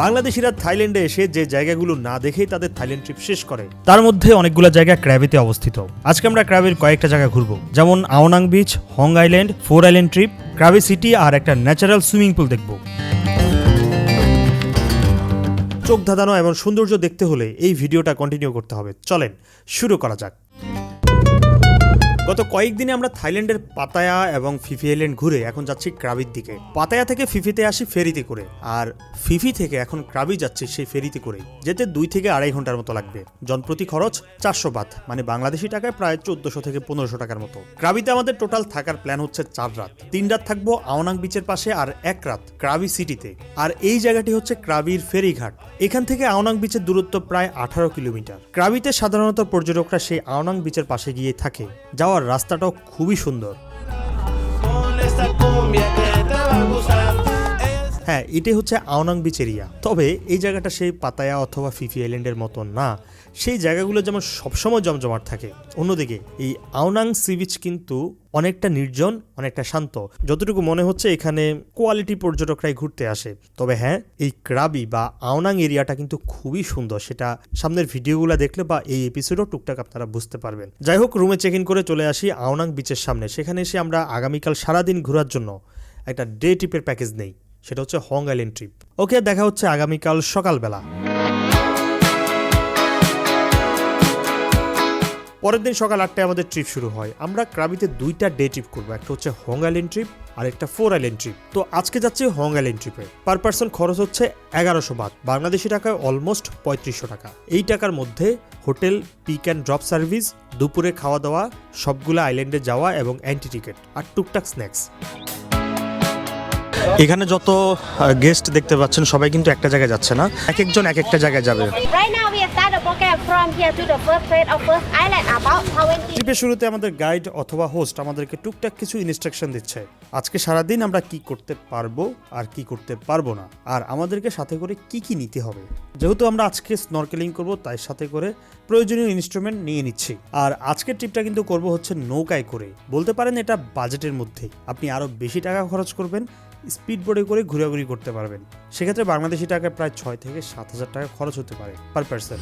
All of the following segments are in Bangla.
বাংলাদেশিরা থাইল্যান্ডে এসে যে জায়গাগুলো না দেখেই তাদের থাইল্যান্ড ট্রিপ শেষ করে। তার মধ্যে অনেকগুলো জায়গা ক্র্যাবিতে অবস্থিত। আজকে আমরা ক্র্যাবের কয়েকটা জায়গা ঘুরবো। যেমন Ao Nang beach Hong island four island trip Krabi city আর একটা ন্যাচারাল সুইমিং পুল দেখব। চোখ ধাঁধানো এবং সৌন্দর্য দেখতে হলে এই ভিডিওটা কন্টিনিউ করতে হবে। চলেন শুরু করা যাক। গত কয়েকদিনে আমরা থাইল্যান্ডের পাতায়া এবং ফিফি আইল্যান্ড ঘুরে এখন যাচ্ছি ক্রাবির দিকে। পাতায়া থেকে ফিফিতে আসি ফেরিতে করে, আর ফিফি থেকে এখন ক্রাবি যাচ্ছি সেই ফেরিতে করে, যেতে দুই থেকে আড়াই ঘণ্টার মতো লাগবে। জনপ্রতি খরচ চারশো বাত মানে বাংলাদেশি টাকায় প্রায় চোদ্দশো থেকে পনেরোশো টাকার মতো। ক্রাবিতে আমাদের টোটাল থাকার প্ল্যান হচ্ছে চার রাত। তিন রাত থাকব আওনাং বিচের পাশে আর এক রাত ক্রাবি সিটিতে। আর এই জায়গাটি হচ্ছে ক্রাবির ফেরিঘাট। এখান থেকে আওনাং বিচের দূরত্ব প্রায় আঠারো কিলোমিটার। ক্রাবিতে সাধারণত পর্যটকরা সেই আওনাং বিচের পাশে গিয়ে থাকে। যাওয়ার রাস্তাটাও খুবই সুন্দর। হ্যাঁ এটাই হচ্ছে আওনাং বিচ এরিয়া। তবে এই জায়গাটা সেই পাতায়া অথবা ফিফি আইল্যান্ডের মতো না। সেই জায়গাগুলো যেমন সবসময় জমজমাট থাকে। অন্যদিকে, এই আওনাং সি বিচ কিন্তু অনেকটা নির্জন, অনেকটা শান্ত। যতটুকু মনে হচ্ছে এখানে কোয়ালিটি পর্যটকরাই ঘুরতে আসে। তবে হ্যাঁ এই ক্রাবি বা আওনাং এরিয়াটা কিন্তু খুবই সুন্দর। সেটা সামনের ভিডিওগুলো দেখলে বা এই এপিসোডও টুকটাক আপনারা বুঝতে পারবেন। যাই হোক রুমে চেক ইন করে চলে আসি আওনাং বিচের সামনে। সেখানে এসে আমরা আগামীকাল সারাদিন ঘোরার জন্য একটা ডে ট্রিপের প্যাকেজ নেই। সেটা হচ্ছে হং আইল্যান্ড ট্রিপ ওকে, দেখা হচ্ছে আগামীকাল সকালবেলা। পরের দিন সকাল আটটায় আমাদের ট্রিপ শুরু হয়। আমরা ক্রাবিতে দুইটা ডে ট্রিপ করব। একটা হচ্ছে হং আইল্যান্ড ট্রিপ আর একটা ফোর আইল্যান্ড ট্রিপ তো আজকে যাচ্ছি হং আইল্যান্ড ট্রিপে পার পার্সন খরচ হচ্ছে এগারোশো বাদ। বাংলাদেশি টাকায় অলমোস্ট পঁয়ত্রিশশো টাকা। এই টাকার মধ্যে hotel pick and drop service দুপুরে খাওয়া দাওয়া, সবগুলো আইল্যান্ডে যাওয়া এবং অ্যান্টি টিকিট আর টুকটাক স্ন্যাক্স এখানে যত গেস্ট দেখতে পাচ্ছেন সবাই কিন্তু একটা জায়গায় যাচ্ছে না। এক একজন এক একটা জায়গায় যাবে। Right now, we start the program from here to the first place of first island about 20 ট্রিপের শুরুতে আমাদের গাইড অথবা হোস্ট আমাদেরকে টুকটাক কিছু ইনস্ট্রাকশন দিচ্ছে। আজকে সারাদিন আমরা কি করতে পারব আর কি করতে পারব না? আর আমাদেরকে সাথে করে কি কি নিতে হবে? যেহেতু আমরা আজকে স্নরকেলিং করব তাই সাথে করে প্রয়োজনীয় ইনস্ট্রুমেন্ট নিয়ে নিচ্ছি। আর আজকের ট্রিপটা কিন্তু করব হচ্ছে নৌকায় করে। বলতে পারেন এটা বাজেটের মধ্যে। আপনি আরও বেশি টাকা খরচ করবেন স্পিড বোর্ডে করে ঘোরাঘুরি করতে পারবেন। সেক্ষেত্রে বাংলাদেশি টাকায় প্রায় ছয় থেকে সাত হাজার টাকা খরচ হতে পারে পার পার্সন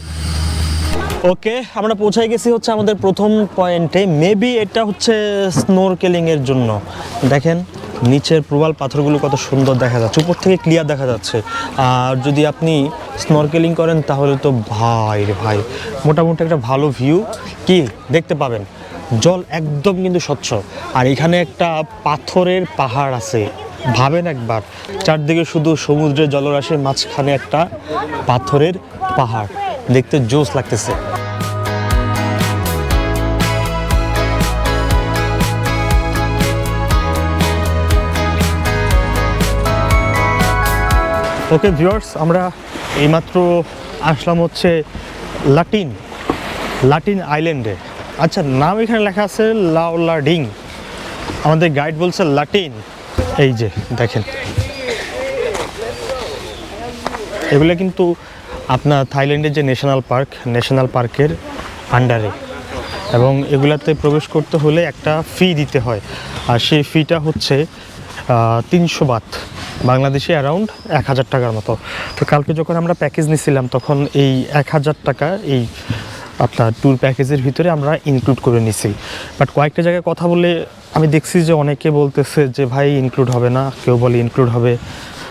ওকে, আমরা পৌঁছাই গেছি হচ্ছে আমাদের প্রথম পয়েন্টে। মেবি এটা হচ্ছে স্নোরকেলিং এর জন্য। দেখেন, নিচের প্রবাল পাথরগুলো কত সুন্দর দেখা যাচ্ছে, উপর থেকে ক্লিয়ার দেখা যাচ্ছে। আর যদি আপনি স্নরকেলিং করেন, তাহলে তো ভাই রে ভাই, মোটামুটি একটা ভালো ভিউ কি, দেখতে পাবেন, জল একদম কিন্তু স্বচ্ছ। আর এখানে একটা পাথরের পাহাড় আছে। ভাবেন একবার। চারদিকে শুধু সমুদ্রের জলরাশি মাঝখানে একটা পাথরের পাহাড়। দেখতে জোস লাগতেছে। ওকে ভিউয়ার্স আমরা এইমাত্র আসলাম হচ্ছে লাটিন লাটিন আইল্যান্ডে। আচ্ছা নাম এখানে লেখা আছে লাউলাডিং আমাদের গাইড বলছে লাটিন। এই যে, দেখেন। এগুলো কিন্তু আপনার থাইল্যান্ডের যে ন্যাশনাল পার্ক, ন্যাশনাল পার্কের আন্ডারে। এবং এগুলাতে প্রবেশ করতে হলে একটা ফি দিতে হয়। আর সেই ফিটা হচ্ছে তিনশো বাত। বাংলাদেশে অ্যারাউন্ড এক হাজার টাকার মতো। তো কালকে যখন আমরা প্যাকেজ নিছিলাম, তখন এই এক হাজার টাকা এই আপনার ট্যুর প্যাকেজের ভিতরে আমরা ইনক্লুড করে নিছি। বাট কয়েকটা জায়গায় কথা বলে আমি দেখছি যে অনেকে বলতেছে যে, ভাই ইনক্লুড হবে না। কেউ বলে ইনক্লুড হবে।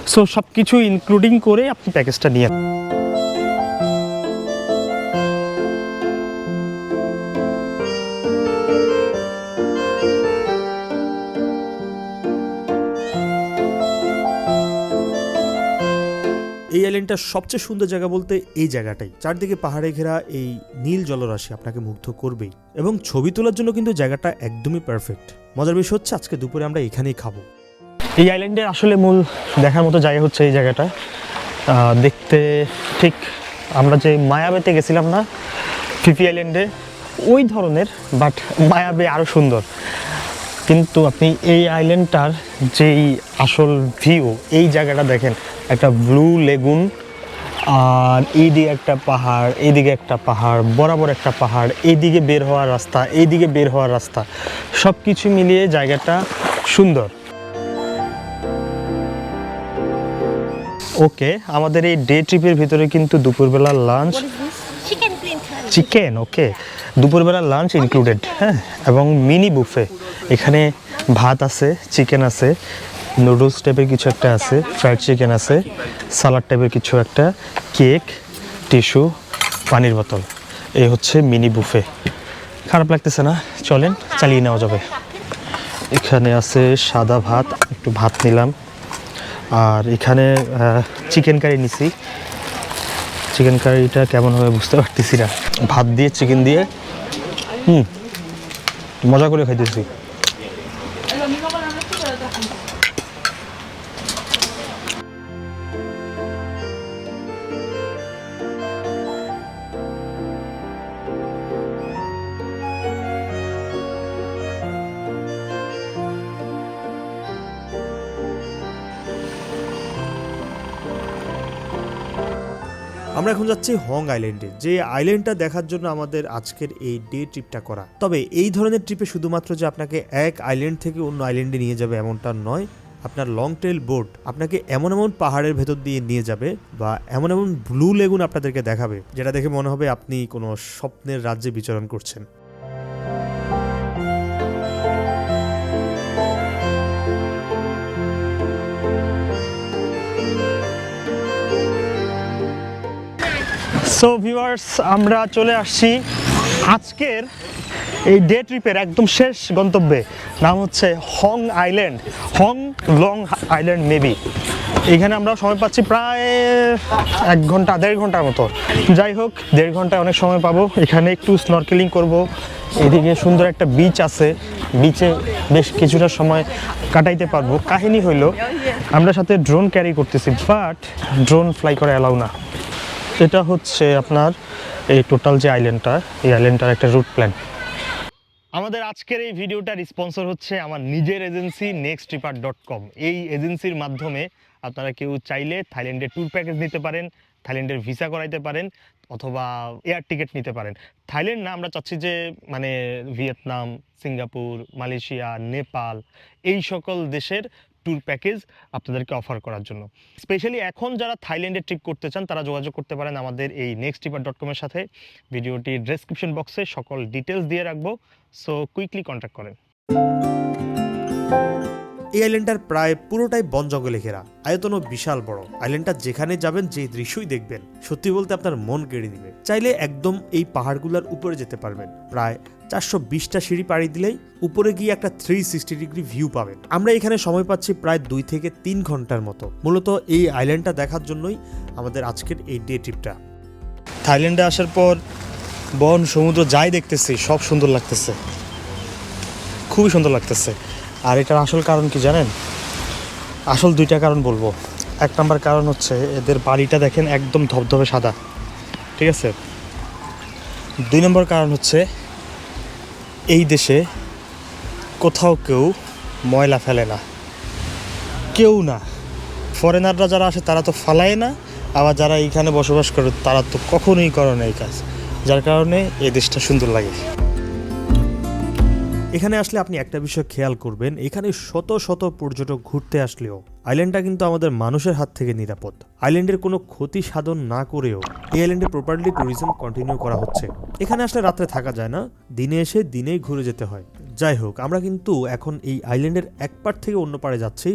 সো সব কিছু ইনক্লুডিং করে আপনি প্যাকেজটা নিয়ে এই আইল্যান্ডটার সবচেয়ে সুন্দর জায়গা বলতে এই জায়গাটাই। চারদিকে পাহাড়ে ঘেরা এই নীল জলরাশি আপনাকে মুগ্ধ করবেই। এবং ছবি তোলার জন্য কিন্তু জায়গাটা একদমই পারফেক্ট মজার বিষয় হচ্ছে আজকে দুপুরে আমরা এখানেই খাব। এই আইল্যান্ডের আসলে মূল দেখার মতো জায়গা হচ্ছে এই জায়গাটা। দেখতে ঠিক আমরা যে মায়াবেতে গেছিলাম না ফিফি আইল্যান্ডে ওই ধরনের বাট মায়াবে আরও সুন্দর। কিন্তু আপনি এই আইল্যান্ডটার যেই আসল ভিউ এই জায়গাটা দেখেন, একটা ব্লু লেগুন আর এইদিকে একটা পাহাড়, এইদিকে একটা পাহাড়, বরাবর একটা পাহাড়, এইদিকে বের হওয়ার রাস্তা, এইদিকে বের হওয়ার রাস্তা সব কিছু মিলিয়ে জায়গাটা সুন্দর ওকে আমাদের এই ডে ট্রিপের ভিতরে কিন্তু দুপুরবেলার লাঞ্চ. চিকেন ওকে দুপুরবেলার লাঞ্চ ইনক্লুডেড হ্যাঁ? এবং মিনি বুফে এখানে ভাত আছে চিকেন আছে নুডলস টাইপের কিছু একটা আছে ফ্রাইড চিকেন আছে সালাড টাইপের কিছু একটা কেক টিস্যু পানির বোতল। এই হচ্ছে মিনি বুফে খারাপ লাগতেছে না, চলেন, চালিয়ে নেওয়া যাবে। এখানে আছে সাদা ভাত, একটু ভাত নিলাম। আর এখানে চিকেন কারি নিছি। চিকেন কারিটা কেমন হবে বুঝতে পারতেছি না। ভাত দিয়ে চিকেন দিয়ে, হুম, মজা করে খাইতেছি। আমরা এখন যাচ্ছি হং আইল্যান্ডে, যে আইল্যান্ডটা দেখার জন্য আমাদের আজকের এই ডে ট্রিপটা করা। তবে এই ধরনের ট্রিপে শুধুমাত্র যে আপনাকে এক আইল্যান্ড থেকে অন্য আইল্যান্ডে নিয়ে যাবে এমনটা নয়, আপনার লং টেল বোট আপনাকে এমন এমন পাহাড়ের ভেতর দিয়ে নিয়ে যাবে বা এমন এমন ব্লু লেগুন আপনাদেরকে দেখাবে, যেটা দেখে মনে হবে আপনি কোনো স্বপ্নের রাজ্যে বিচরণ করছেন। সো ভিউয়ার্স আমরা চলে আসছি আজকের এই ডে ট্রিপের একদম শেষ গন্তব্যে। নাম হচ্ছে Hong island Hong long island maybe এখানে আমরা সময় পাচ্ছি প্রায় এক ঘণ্টা, দেড় ঘণ্টার মতো। যাই হোক, দেড় ঘণ্টা অনেক সময় পাবো। এখানে একটু স্নরকেলিং করব। এদিকে সুন্দর একটা বিচ আছে। বিচে বেশ কিছুটা সময় কাটাইতে পারব। কাহিনী হইল, আমরা সাথে ড্রোন ক্যারি করতেছি বাট ড্রোন ফ্লাই করা অ্যালাউ না। এটা হচ্ছে আপনার এই টোটাল যে আইল্যান্ডটা এই আইল্যান্ডটার একটা রুট প্ল্যান আমাদের আজকের এই ভিডিওটার স্পন্সর হচ্ছে আমার নিজের agency Next Tripper dot com এই এজেন্সির মাধ্যমে আপনারা কেউ চাইলে থাইল্যান্ডের ট্যুর প্যাকেজ নিতে পারেন, থাইল্যান্ডের ভিসা করাইতে পারেন, অথবা এয়ার টিকিট নিতে পারেন। থাইল্যান্ড না, আমরা চাচ্ছি যে মানে ভিয়েতনাম, সিঙ্গাপুর, মালয়েশিয়া, নেপাল, এই সকল দেশের ট্যুর প্যাকেজ আপনাদেরকে অফার করার জন্য। স্পেশালি এখন যারা থাইল্যান্ডে ট্রিপ করতে চান, তারা যোগাযোগ করতে পারেন আমাদের এই নেক্সট টিপার ডট কমের সাথে। ভিডিওটির ডেসক্রিপশন বক্সে সকল ডিটেলস দিয়ে রাখব সো কুইকলি কন্ট্যাক্ট করেন। এই আইল্যান্ডটার প্রায় পুরোটাই বন জঙ্গলে ঘেরা, আয়তনও বিশাল বড়। আইল্যান্ডটা যেখানে যাবেন যে দৃশ্যই দেখবেন, সত্যি বলতে আপনার মন কেড়ে দিবে চাইলে একদম এই পাহাড়গুলোর উপরে যেতে পারবেন। প্রায় চারশো বিশটা সিঁড়ি পাড়ি দিলেই উপরে গিয়ে একটা থ্রি সিক্সটি ডিগ্রি ভিউ পাবেন। আমরা এখানে সময় পাচ্ছি প্রায় দুই থেকে তিন ঘণ্টার মতো। মূলত এই আইল্যান্ডটা দেখার জন্যই আমাদের আজকের এই ডে ট্রিপটা থাইল্যান্ডে আসার পর বন, সমুদ্র যাই দেখতেছি, সব সুন্দর লাগতেছে। খুবই সুন্দর লাগতেছে। আর এটার আসল কারণ কি জানেন? আসল দুইটা কারণ বলব। এক নম্বর কারণ হচ্ছে এদের বাড়িটা দেখেন একদম ধবধবে সাদা। ঠিক আছে? দুই নম্বর কারণ হচ্ছে এই দেশে কোথাও কেউ ময়লা ফেলে না। কেউ না। ফরেনাররা যারা আসে, তারা তো ফালায় না। আবার যারা এইখানে বসবাস করে, তারা তো কখনোই করে না এই কাজ। যার কারণে এই দেশটা সুন্দর লাগে। এখানে আসলে আপনি একটা বিষয় খেয়াল করবেন, এখানে শত শত পর্যটক ঘুরতে আসলেও আইল্যান্ডটা কিন্তু আমাদের মানুষের হাত থেকে নিরাপদ। আইল্যান্ডের কোনো ক্ষতি সাধন না করেও এই আইল্যান্ডে প্রপারলি ট্যুরিজম কন্টিনিউ করা হচ্ছে। এখানে আসলে রাত্রে থাকা যায় না, দিনে এসে দিনেই ঘুরে যেতে হয়। যাই হোক, আমরা কিন্তু এখন এই আইল্যান্ডের এক পার থেকে অন্য পাড়ে যাচ্ছি,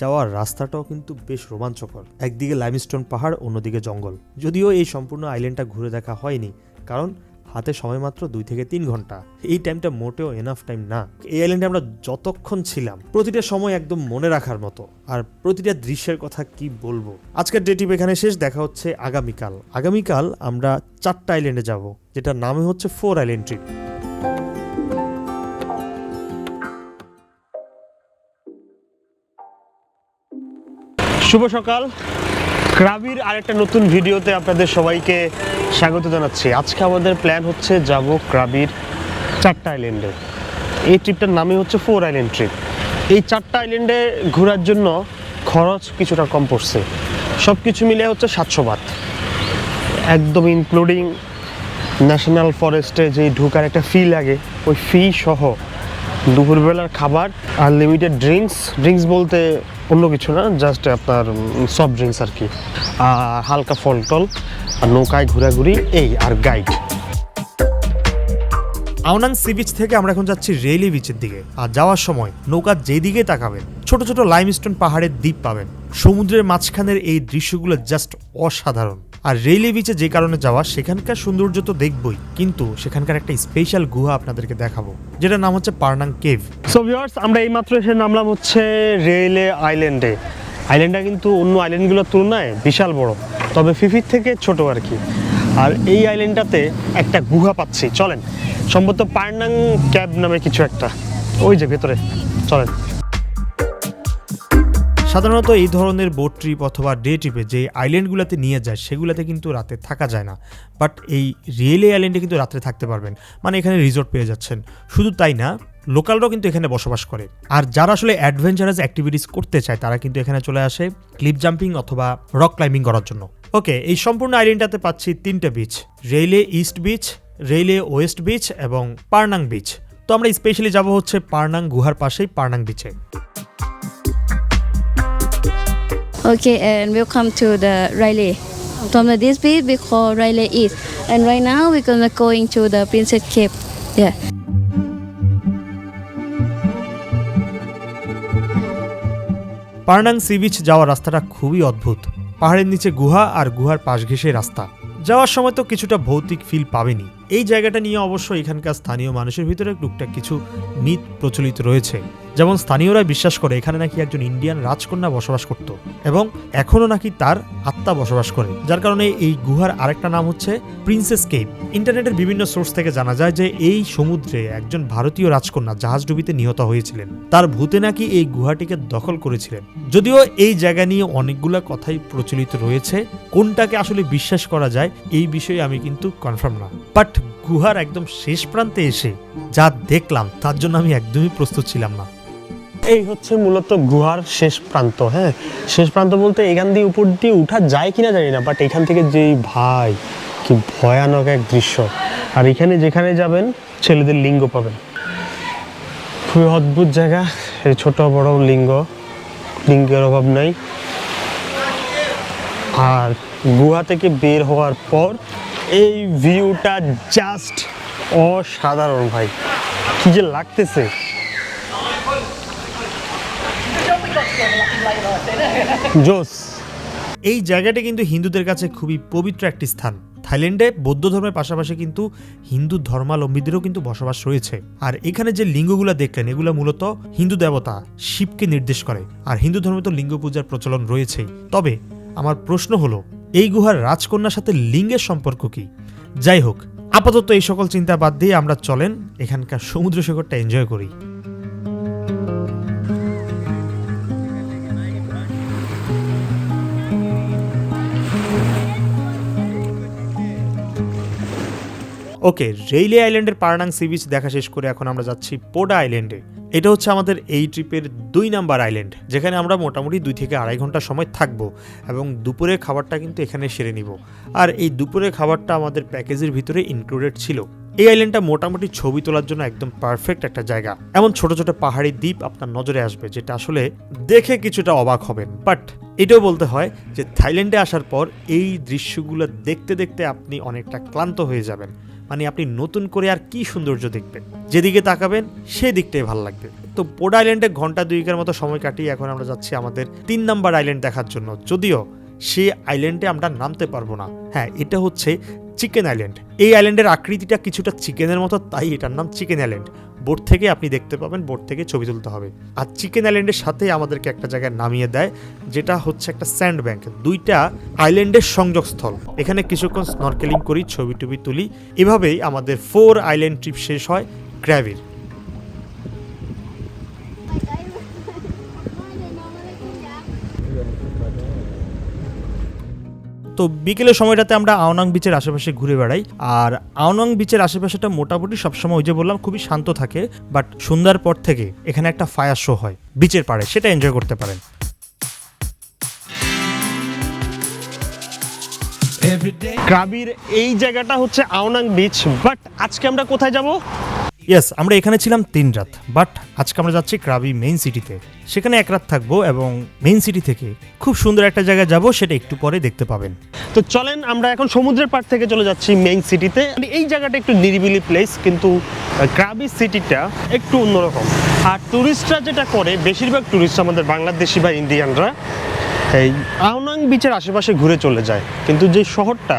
যাওয়ার রাস্তাটাও কিন্তু বেশ রোমাঞ্চকর। একদিকে লাইমস্টোন পাহাড়, অন্যদিকে জঙ্গল। যদিও এই সম্পূর্ণ আইল্যান্ডটা ঘুরে দেখা হয়নি, কারণ হাতে সময় মাত্র দুই থেকে তিন ঘণ্টা। এই টাইমটা মোটেও এনাফ টাইম না। এই আইল্যান্ডে আমরা যতক্ষণ ছিলাম, প্রতিটা সময় একদম মনে রাখার মতো। আর প্রতিটা দৃশ্যের কথা কি বলব? আজকের ডে টিপ এখানে শেষ, দেখা হচ্ছে আগামীকাল। আগামীকাল আমরা চারটা আইল্যান্ডে যাব, যেটার নামে হচ্ছে ফোর আইল্যান্ড ট্রিপ শুভ সকাল। ক্রাবির আরেকটা নতুন ভিডিওতে আপনাদের সবাইকে স্বাগত জানাচ্ছি। আজকে আমাদের প্ল্যান হচ্ছে যাব ক্রাবির চারটা আইল্যান্ডে এই ট্রিপটার নামই হচ্ছে ফোর আইল্যান্ড ট্রিপ এই চারটা আইল্যান্ডে ঘোরার জন্য খরচ কিছুটা কম পড়ছে। সব কিছু মিলে হচ্ছে সাতশো বাত একদম ইনক্লুডিং ন্যাশনাল ফরেস্টে যে ঢোকার একটা ফি লাগে, ওই ফি সহ দুপুরবেলার খাবার আনলিমিটেড ড্রিঙ্কস ড্রিঙ্কস বলতে অন্য কিছু না জাস্ট আপনার সফট ড্রিঙ্কস আর কি। আর হালকা ফল টল, আর নৌকায় ঘোরাঘুরি, এই আর guide Ao Nang sea beach থেকে আমরা এখন যাচ্ছি রেলি বিচের দিকে। আর যাওয়ার সময় নৌকা যেদিকে তাকাবেন, ছোট ছোট লাইমস্টোন পাহাড়ের দ্বীপ পাবেন। সমুদ্রের মাঝখানের এই দৃশ্যগুলো জাস্ট অসাধারণ। আর রেইলি বিচে যে কারণে যাওয়া, সেখানকার সৌন্দর্য তো দেখবই, কিন্তু সেখানকার একটা স্পেশাল গুহা আপনাদেরকে দেখাবো, যেটার নাম হচ্ছে পার্নাং কেভ। সো ভিউয়ার্স আমরা এইমাত্র এসে নামলাম হচ্ছে রেলে আইল্যান্ডে আইল্যান্ডটা কিন্তু অন্য আইল্যান্ডগুলোর তুলনায় বিশাল বড়, তবে ফিফির থেকে ছোট আর কি। আর এই আইল্যান্ডটাতে একটা গুহা পাচ্ছি, চলেন। সম্ভবত পার্নাং ক্যাব নামে কিছু একটা। ওই যে ভেতরে, চলেন। সাধারণত এই ধরনের বোট ট্রিপ অথবা ডে ট্রিপে যে আইল্যান্ডগুলোতে নিয়ে যায়, সেগুলোতে কিন্তু রাতে থাকা যায় না। বাট এই রিয়েলি আইল্যান্ডে কিন্তু রাত্রে থাকতে পারবেন। মানে এখানে রিসোর্ট পেয়ে যাচ্ছেন। শুধু তাই না লোকালরাও কিন্তু এখানে বসবাস করে। আর যারা আসলে অ্যাডভেঞ্চারাস অ্যাক্টিভিটিস করতে চায়, তারা কিন্তু এখানে চলে আসে ক্লিপ জাম্পিং অথবা রক ক্লাইম্বিং করার জন্য। ওকে এই সম্পূর্ণ আইল্যান্ডটাতে পাচ্ছি তিনটে beach Railay east beach Railay west beach এবং পার্নাং বিচ তো আমরা স্পেশালি যাব হচ্ছে পার্নাং গুহার পাশেই পার্নাং বিচে Okay, and welcome to the Riley. From the this beach we call Riley East, and right now we're gonna going to the Princess Cave. Yeah. Phra Nang sea beach যাওয়ার রাস্তাটা খুবই অদ্ভুত পাহাড়ের নিচে গুহা আর গুহার পাশ ঘেঁষে রাস্তা যাওয়ার সময় তো কিছুটা ভৌতিক ফিল পাবেনি এই জায়গাটা নিয়ে অবশ্য এখানকার স্থানীয় মানুষের ভিতরে টুকটাক কিছু মিথ প্রচলিত রয়েছে যেমন স্থানীয়রা বিশ্বাস করে এখানে নাকি একজন ইন্ডিয়ান রাজকন্যা বসবাস করত এবং এখনও নাকি তার আত্মা বসবাস করে, যার কারণে এই গুহার আরেকটা নাম হচ্ছে প্রিন্সেস কেভ ইন্টারনেটের বিভিন্ন সোর্স থেকে জানা যায় যে এই সমুদ্রে একজন ভারতীয় রাজকন্যা জাহাজডুবিতে নিহত হয়েছিলেন। তার ভূতে নাকি এই গুহাটিকে দখল করেছিলেন। যদিও এই জায়গা নিয়ে অনেকগুলা কথাই প্রচলিত রয়েছে, কোনটাকে আসলে বিশ্বাস করা যায় এই বিষয়ে আমি কিন্তু কনফার্ম না। বাট গুহার একদম শেষ প্রান্তে এসে যা দেখলাম তার জন্য আমি একদমই প্রস্তুত ছিলাম না। এই হচ্ছে মূলত গুহার শেষ প্রান্ত হ্যাঁ? শেষ প্রান্ত বলতে এখান দিয়ে উপর দিয়ে উঠা যায় কিনা জানি না বাট এখান থেকে যেই ভাই, কি ভয়ানক এক দৃশ্য। আর এখানে যেখানে যাবেন, ছেলেদের লিঙ্গ পাবেন। খুবই অদ্ভুত জায়গা, এই ছোট বড় লিঙ্গ, লিঙ্গের অভাব নাই। আর গুহা থেকে বের হওয়ার পর, এই ভিউটা জাস্ট অসাধারণ ভাই। কি যে লাগতেছে। জোস। এই জায়গাটা কিন্তু হিন্দুদের কাছে খুবই পবিত্র একটি স্থান। থাইল্যান্ডে বৌদ্ধ ধর্মের পাশাপাশি কিন্তু হিন্দু ধর্মাবলম্বীদেরও কিন্তু বসবাস রয়েছে। আর এখানে যে লিঙ্গগুলো দেখলেন, এগুলো মূলত হিন্দু দেবতা শিবকে নির্দেশ করে। আর হিন্দু ধর্মে তো লিঙ্গ পূজার প্রচলন রয়েছেই। তবে আমার প্রশ্ন হলো, এই গুহার রাজকন্যার সাথে লিঙ্গের সম্পর্ক কি? যাই হোক, আপাতত এই সকল চিন্তা বাদ দিয়ে আমরা চলেন এখানকার সমুদ্র সৈকতটা এনজয় করি। ওকে, রেইলে আইল্যান্ডের পারানাং সি বিচ দেখা শেষ করে এখন আমরা যাচ্ছি পোডা আইল্যান্ডে। এটা হচ্ছে আমাদের এই ট্রিপের দুই নাম্বার আইল্যান্ড, যেখানে আমরা মোটামুটি দুই থেকে আড়াই ঘণ্টা সময় থাকব এবং দুপুরের খাবারটা কিন্তু এখানে সেরে নিব। আর এই দুপুরের খাবারটা আমাদের প্যাকেজের ভিতরে ইনক্লুডেড ছিল। এই আইল্যান্ডটা মোটামুটি ছবি তোলার জন্য একদম পারফেক্ট একটা জায়গা। এমন ছোট ছোট পাহাড়ি দ্বীপ আপনার নজরে আসবে, যেটা আসলে দেখে কিছুটা অবাক হবেন। বাট এটাও বলতে হয় যে থাইল্যান্ডে আসার পর এই দৃশ্যগুলো দেখতে দেখতে আপনি অনেকটা ক্লান্ত হয়ে যাবেন। মানে আপনি নতুন করে আর কি সৌন্দর্য দেখবেন? যেদিকে তাকাবেন সেই দিকটাই ভালো লাগবে। তো পোড আইল্যান্ডে ঘণ্টা দুইকের মতো সময় কাটিয়ে এখন আমরা যাচ্ছি আমাদের তিন নাম্বার আইল্যান্ড দেখার জন্য। যদিও সে আইল্যান্ডে আমরা নামতে পারব না। হ্যাঁ এটা হচ্ছে চিকেন আইল্যান্ড। এই আইল্যান্ডের আকৃতিটা কিছুটা চিকেনের মতো, তাই এটার নাম চিকেন আইল্যান্ড। বোট থেকে আপনি দেখতে পাবেন বোট থেকে ছবি তুলতে হবে। আর চিকেন আইল্যান্ডের সাথে আমাদেরকে একটা জায়গায় নামিয়ে দেয়, যেটা হচ্ছে একটা স্যান্ড ব্যাংক। দুইটা আইল্যান্ডের সংযোগস্থল। এখানে কিছুক্ষণ স্নরকেলিং করি, ছবি টুবি তুলি। এভাবেই আমাদের ফোর আইল্যান্ড ট্রিপ শেষ হয় ক্র্যাভির তো বিকেলের সময়টাতে আমরা আওনাং বিচের আশেপাশে ঘুরে বেড়াই। আর আওনাং বিচের আশেপাশেটা মোটামুটি সবসময় ওই যে বললাম খুবই শান্ত থাকে বাট সন্ধ্যার পর থেকে এখানে একটা ফায়ার শো হয় বিচের পাড়ে সেটা এনজয় করতে পারেন। ক্রাবির এই জায়গাটা হচ্ছে আওনাং বিচ বাট আজকে আমরা কোথায় যাব? ইয়েস আমরা এখানে ছিলাম তিন রাত বাট আজকে আমরা যাচ্ছি ক্রাবি মেইন সিটিতে সেখানে এক রাত থাকব এবং মেইন সিটি থেকে খুব সুন্দর একটা জায়গায় যাব, সেটা একটু পরে দেখতে পাবেন। তো চলেন, আমরা এখন সমুদ্রের পাড় থেকে চলে যাচ্ছি মেইন সিটিতে এই জায়গাটা একটু নিরিবিলি প্লেস কিন্তু ক্রাবি সিটিটা একটু অন্যরকম। আর টুরিস্টরা যেটা করে, বেশিরভাগ টুরিস্ট আমাদের বাংলাদেশি বা ইন্ডিয়ানরা এই আউনাং বিচের আশেপাশে ঘুরে চলে যায়। কিন্তু যে শহরটা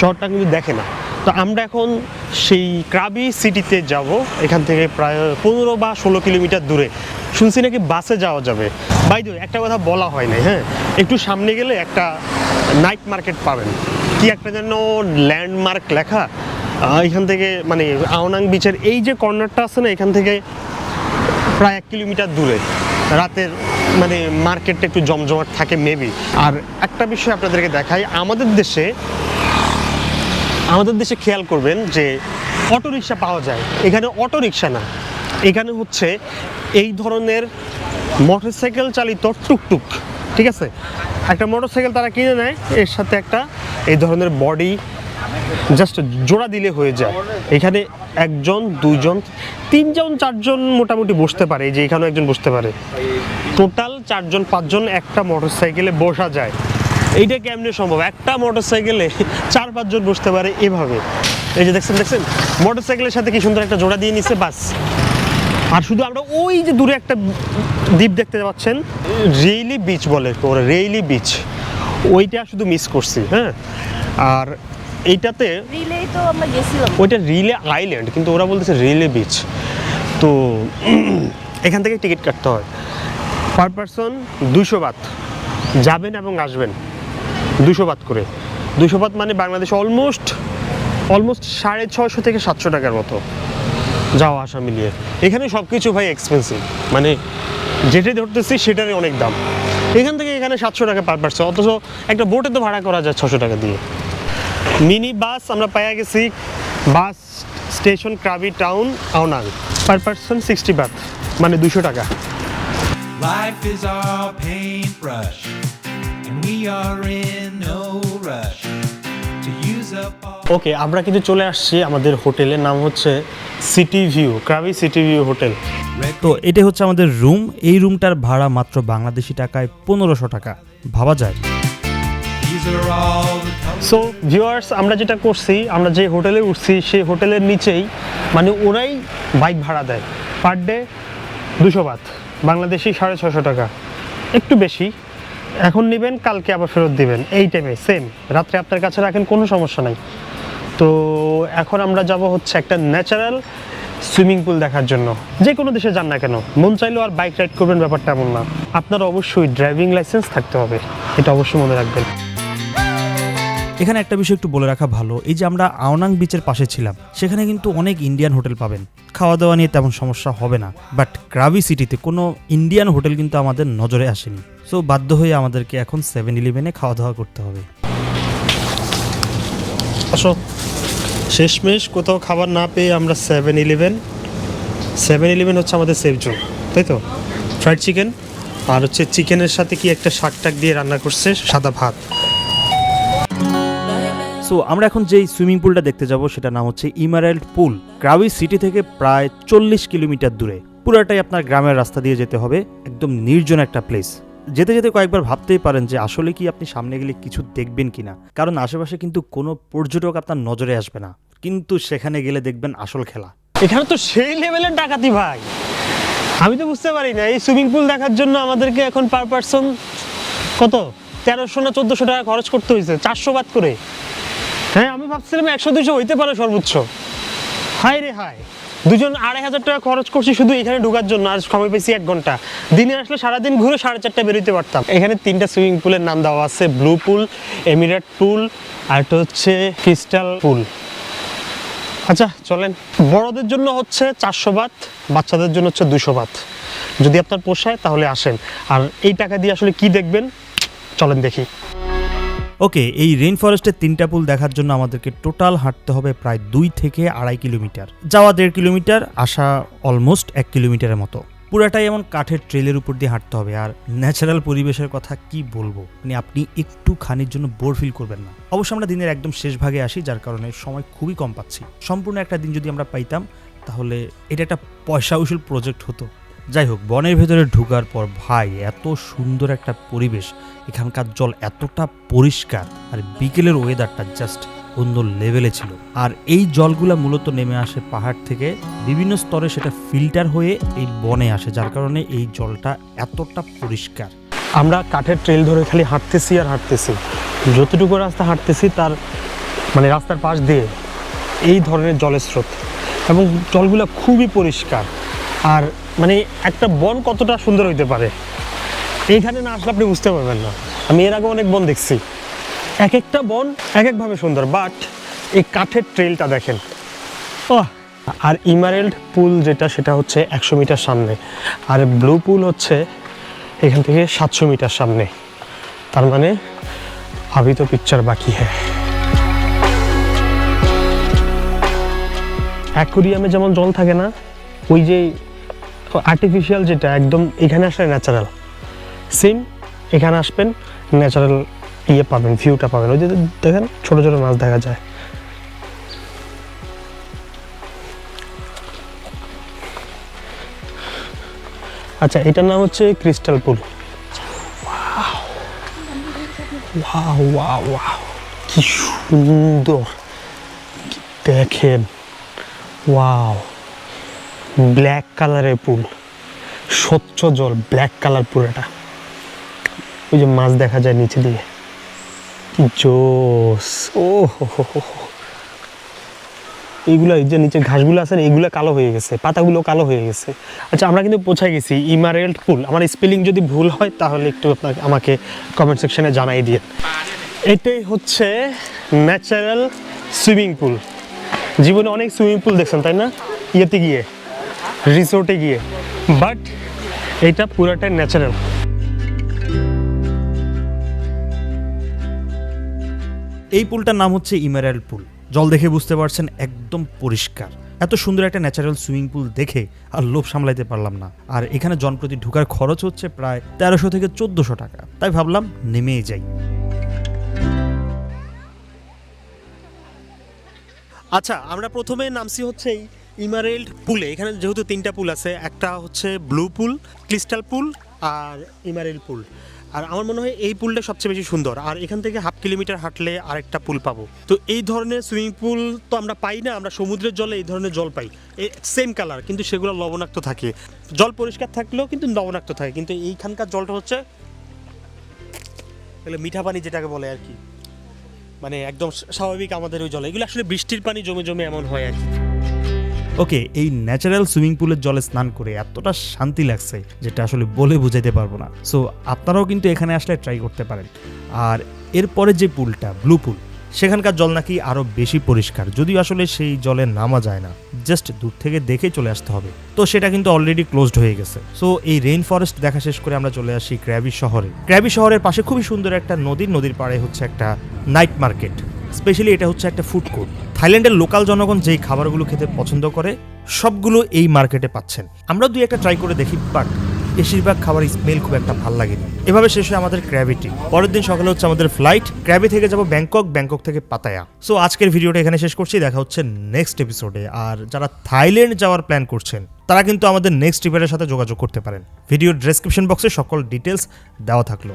শহরটা কিন্তু দেখে না। তো আমরা এখন সেই ক্রাবি সিটিতে যাব। এখান থেকে প্রায় পনেরো বা ষোলো কিলোমিটার দূরে। শুনছি নাকি বাসে যাওয়া যাবে। বাই দ্য ওয়ে, একটা কথা বলা হয় নাই হ্যাঁ? একটু সামনে গেলে একটা নাইট মার্কেট পাবেন। কি একটা যেন ল্যান্ডমার্ক লেখা। এখান থেকে মানে আওনাং বিচের এই যে কর্নারটা আছে না এখান থেকে প্রায় এক কিলোমিটার দূরে। রাতের মানে মার্কেটটা একটু জমজমাট থাকে মেবি আর একটা বিষয় আপনাদেরকে দেখাই। আমাদের দেশে আমাদের দেশে খেয়াল করবেন যে অটো রিক্সা পাওয়া যায়। এখানে অটো রিক্সা না। এখানে হচ্ছে এই ধরনের মোটরসাইকেল চালিত টুকটুক, ঠিক আছে? একটা মোটরসাইকেল তারা কিনে নেয়, এর সাথে একটা এই ধরনের বডি জাস্ট জোড়া দিলে হয়ে যায়। এখানে একজন, দুইজন, তিনজন, চারজন মোটামুটি বসতে পারে যে এখানেও একজন বসতে পারে। টোটাল চারজন, পাঁচজন একটা মোটরসাইকেলে বসা যায়। এইটা কেমনে সম্ভব? একটা মোটর সাইকেলে চার পাঁচজন বসতে পারে এভাবে। এই যে দেখছেন দেখছেন? মোটর সাইকেলের সাথে কি সুন্দর একটা জোড়া দিয়ে নিছে বাস। আর শুধু আমরা ওই যে দূরে একটা দ্বীপ দেখতে পাচ্ছেন রেইলি বিচ বলে ওরা রেইলি বিচ ওইটা শুধু মিস করছি হ্যাঁ? আর এইটাতে রিলেই তো আমরা গেছিলাম। ওইটা রিলে আইল্যান্ড কিন্তু ওরা বলতেছে রিলে বিচ তো এখান থেকে টিকিট কাটতে হয়। পার পারসন দুশো বাত। যাবেন এবং আসবেন। দুশো পাত করে। দুশো পাত মানে বাংলাদেশ অলমোস্ট অলমোস্ট সাড়ে ছশো থেকে সাতশো টাকার মতো যাওয়া আসা মিলিয়ে। এখানে সব কিছু ভাই এক্সপেন্সিভ মানে যেটাই ধরতেছি সেটারই অনেক দাম। এখান থেকে এখানে সাতশো টাকা পার পারসন অথচ একটা বোটে তো ভাড়া করা যায় ছশো টাকা দিয়ে। মিনি বাস আমরা পাইয়া গেছি bus station Krabi town Ao Nang per person sixty baht মানে দুশো টাকা। Life is our paintbrush, and we are in ওকে আমরা কিন্তু চলে আসছি আমাদের হোটেলের নাম হচ্ছে City View Krabi City View hotel তো এটা হচ্ছে আমাদের রুম এই রুমটার ভাড়া মাত্র বাংলাদেশি টাকায় পনেরোশো টাকা। ভাবা যায়. সো ভিউয়ার্স আমরা যেটা করছি আমরা যে হোটেলে উঠছি সেই হোটেলের নিচেই মানে ওরাই বাইক ভাড়া দেয়। পার ডে দুশো বাত বাংলাদেশি সাড়ে ছশো টাকা। একটু বেশি। এখন নেবেন কালকে আবার ফেরত দিবেন। এই টাইমে সেম রাত্রে আপনার কাছে রাখেন কোনো সমস্যা নাই। তো এখন আমরা যাব হচ্ছে একটা ন্যাচারাল সুইমিং পুল দেখার জন্য। যে কোনো দেশে যান না কেন, মন চাইলেও আর বাইক রাইড করবেন ব্যাপারটা এমন না। আপনার অবশ্যই ড্রাইভিং লাইসেন্স থাকতে হবে, এটা অবশ্যই মনে রাখবেন। এখানে একটা বিষয় একটু বলে রাখা ভালো, এই যে আমরা আওনাং বিচের পাশে ছিলাম, সেখানে কিন্তু অনেক ইন্ডিয়ান হোটেল পাবেন। খাওয়া দাওয়া নিয়ে তেমন সমস্যা হবে না বাট ক্রাবি সিটিতে কোনো ইন্ডিয়ান হোটেল কিন্তু আমাদের নজরে আসেনি। সো বাধ্য হয়ে আমাদেরকে এখন সেভেন ইলেভেনে খাওয়া দাওয়া করতে হবে। আসো। শেষমেশ কোথাও খাবার না পেয়ে আমরা সেভেন ইলেভেন সেভেন ইলেভেন হচ্ছে আমাদের সেফ জোন তাই তো? ফ্রাইড চিকেন আর হচ্ছে চিকেনের সাথে কি একটা শাক টাক দিয়ে রান্না করছে সাদা ভাত? সো আমরা এখন যেই সুইমিং পুলটা দেখতে যাব সেটা নাম হচ্ছে ইমারেল্ড পুল ক্রাবি সিটি থেকে প্রায় চল্লিশ কিলোমিটার দূরে। পুরাটাই আপনার গ্রামের রাস্তা দিয়ে যেতে হবে। একদম নির্জন একটা প্লেস যেতে যেতে কয়েকবার ভাবতেই পারেন যে আসলে কি আপনি সামনে গেলে কিছু দেখবেন কিনা। কারণ আশেপাশে কিন্তু কোনো পর্যটক আপনার নজরে আসবে না। কিন্তু সেখানে গেলে দেখবেন আসল খেলা। এখানে তো সেই লেভেলের ডাকাতি ভাই। আমি তো বুঝতে পারি না, এই সুইমিং পুল দেখার জন্য আমাদেরকে এখন পার পারসন কত? তেরোশো না চোদ্দোশো টাকা খরচ করতে হয়েছে, চারশো বাদ করে। হ্যাঁ আমি ভাবছিলাম একশো, দুশো হইতে পারে সর্বোচ্চ। হাই রে হাই দুজন আড়াই হাজার টাকা খরচ করছি শুধু এখানে ঢোকার জন্য, আর সময় পেয়েছি এক ঘণ্টা। দিনে আসলে সারাদিন ঘুরে সাড়ে চারটা বেরোতে পারতাম। এখানে তিনটা সুইমিং পুলের নাম দেওয়া আছে ব্লু পুল এমিরেট পুল আর একটা হচ্ছে ক্রিস্টাল পুল আচ্ছা চলেন। বড়দের জন্য হচ্ছে চারশো বাত, বাচ্চাদের জন্য হচ্ছে দুশো বাত। যদি আপনার পোষায় তাহলে আসেন। আর এই টাকা দিয়ে আসলে কি দেখবেন? চলেন দেখি। ওকে এই রেইন ফরেস্টের তিনটা পুল দেখার জন্য আমাদেরকে টোটাল হাঁটতে হবে প্রায় দুই থেকে আড়াই কিলোমিটার। যাওয়া দেড় কিলোমিটার, আসা অলমোস্ট এক কিলোমিটারের মতো। পুরাটাই এমন কাঠের ট্রেলের উপর দিয়ে হাঁটতে হবে। আর ন্যাচারাল পরিবেশের কথা কি বলব? মানে আপনি একটু খানির জন্য বোর ফিল করবেন না। অবশ্য আমরা দিনের একদম শেষ ভাগে আসি, যার কারণে সময় খুবই কম পাচ্ছি। সম্পূর্ণ একটা দিন যদি আমরা পাইতাম, তাহলে এটা একটা পয়সা উসুল প্রজেক্ট হতো। যাই হোক, বনের ভেতরে ঢুকার পর ভাই, এত সুন্দর একটা পরিবেশ। এখানকার জল এতটা পরিষ্কার আর বিকেলের ওয়েদারটা জাস্ট অন্য লেভেলে ছিল। আর এই জলগুলা মূলত নেমে আসে পাহাড় থেকে বিভিন্ন স্তরে সেটা ফিল্টার হয়ে এই বনে আসে, যার কারণে এই জলটা এতটা পরিষ্কার। আমরা কাঠের ট্রেল ধরে খালি হাঁটতেছি আর হাঁটতেছি। যতটুকু রাস্তা হাঁটতেছি তার মানে রাস্তার পাশ দিয়ে এই ধরনের জলের স্রোত। এবং জলগুলো খুবই পরিষ্কার। আর মানে একটা বন কতটা সুন্দর হইতে পারে। এইখানে না আসলে আপনি বুঝতে পারবেন না। আমি এর আগে অনেক বন দেখছি। এক একটা বন এক একভাবে সুন্দর বাট এই কাঠের ট্রেলটা দেখেন। ও আর ইমারেল্ড পুল যেটা, সেটা হচ্ছে একশো মিটার সামনে। আর ব্লু পুল হচ্ছে এখান থেকে সাতশো মিটার সামনে। তার মানে আবি তো পিকচার বাকি হ্যাঁ। অ্যাকুরিয়ামে যেমন জল থাকে না, ওই যে আর্টিফিশিয়াল যেটা, একদম এখানে আসলে ন্যাচারাল সেম, এখানে আসবেন ন্যাচারাল ইয়ে পাবেন ভিউটা পাবেন। ওই যে দেখেন, ছোট ছোট মাছ দেখা যায়। আচ্ছা এটার নাম হচ্ছে ক্রিস্টাল পুল কি সুন্দর। দেখেন, ওয়াও ব্ল্যাক কালারের পুল স্বচ্ছ জল ব্ল্যাক কালার পুরোটা ওই যে মাছ দেখা যায় নিচে দিয়ে। কি জোস ও। এইগুলো এই যে নিচে ঘাসগুলো আছে না, এইগুলো কালো হয়ে গেছে, পাতাগুলো কালো হয়ে গেছে। আচ্ছা আমরা কিন্তু পৌঁছায় গেছি ইমারেল্ড পুল আমার স্পেলিং যদি ভুল হয়, তাহলে একটু আপনাকে আমাকে কমেন্ট সেকশনে জানাই দিয়ে এটাই হচ্ছে ন্যাচারাল সুইমিং পুল জীবনে অনেক সুইমিং পুল দেখছেন, তাই না? ইয়েতে গিয়ে রিসোর্টে গিয়ে। বাট এটা পুরাটাই ন্যাচারাল এই পুলটার নাম হচ্ছে ইমারাল্ড পুল। জল দেখে বুঝতে পারছেন, একদম পরিষ্কার। এত সুন্দর একটা ন্যাচারাল সুইমিং পুল দেখে আর লোভ সামলাইতে পারলাম না। আর এখানে জনপ্রতি ঢুকার খরচ হচ্ছে প্রায় তেরোশো থেকে চোদ্দোশো টাকা। তাই ভাবলাম নেমেই যাই। আচ্ছা আমরা প্রথমে নামছি হচ্ছে এই ইমারেল্ড পুলে। এখানে যেহেতু তিনটা পুল আছে, একটা হচ্ছে ব্লু পুল, ক্রিস্টাল পুল আর ইমারেল্ড পুল। আর আমার মনে হয় এই পুলটা সবচেয়ে বেশি সুন্দর। আর এখান থেকে হাফ কিলোমিটার হাঁটলে আরেকটা পুল পাবো। তো এই ধরনের সুইমিং পুল তো আমরা পাই না, আমরা সমুদ্রের জলে এই ধরনের জল পাই। সেম কালার কিন্তু সেগুলো লবণাক্ত থাকে। জল পরিষ্কার থাকলেও কিন্তু লবণাক্ত থাকে, কিন্তু এইখানকার জলটা হচ্ছে মিঠা পানি যেটাকে বলে আর কি। মানে একদম স্বাভাবিক আমাদের ওই জল। এগুলো আসলে বৃষ্টির পানি জমে জমে এমন হয় আর কি। ওকে, এই ন্যাচারাল সুইমিং পুলের জলে স্নান করে এতটা শান্তি লাগছে যেটা আসলে বলে বোঝাইতে পারব না। সো আপনারাও কিন্তু এখানে আসলে ট্রাই করতে পারেন। আর এরপরে যে পুলটা ব্লু পুল সেখানকার জল নাকি আরও বেশি পরিষ্কার, যদিও আসলে সেই জলে নামা যায় না। জাস্ট দূর থেকে দেখে চলে আসতে হবে। তো সেটা কিন্তু অলরেডি ক্লোজড হয়ে গেছে। সো এই রেইন ফরেস্ট দেখা শেষ করে আমরা চলে আসি ক্র্যাবি শহরে। ক্র্যাবি শহরের পাশে খুবই সুন্দর একটা নদীর নদীর পাড়ে হচ্ছে একটা নাইট মার্কেট স্পেশালি এটা হচ্ছে একটা ফুড কোর্ট থাইল্যান্ডের লোকাল জনগণ যেই খাবারগুলো খেতে পছন্দ করে, সবগুলো এই মার্কেটে পাচ্ছেন। আমরা দুই একটা ট্রাই করে দেখি বাট বেশিরভাগ খাবার স্মেল খুব একটা ভালো লাগেনি। এভাবে শেষ হয় আমাদের ক্র্যাবিটি পরের দিন সকালে হচ্ছে আমাদের ফ্লাইট ক্র্যাবি থেকে যাব ব্যাংকক ব্যাংকক থেকে পাতায়া। সো আজকের ভিডিওটা এখানে শেষ করছি। দেখা হচ্ছে নেক্সট এপিসোডে আর যারা থাইল্যান্ড যাওয়ার প্ল্যান করছেন, তারা কিন্তু আমাদের নেক্সট ট্রিপের সাথে যোগাযোগ করতে পারেন। ভিডিওর ডেসক্রিপশন বক্সে সকল ডিটেলস দেওয়া থাকল।